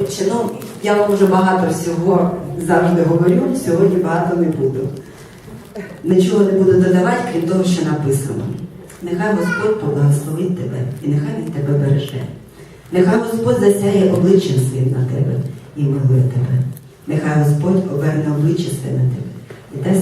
Отче, ну, я вам вже багато всього завжди говорю, сьогодні багато не буду. Нічого не буду додавати, крім того, що написано. Нехай Господь поблагословить тебе і нехай Він тебе береже. Нехай Господь засяє обличчям своїм на тебе і милує тебе. Нехай Господь оберне обличчя своє на тебе і дасть.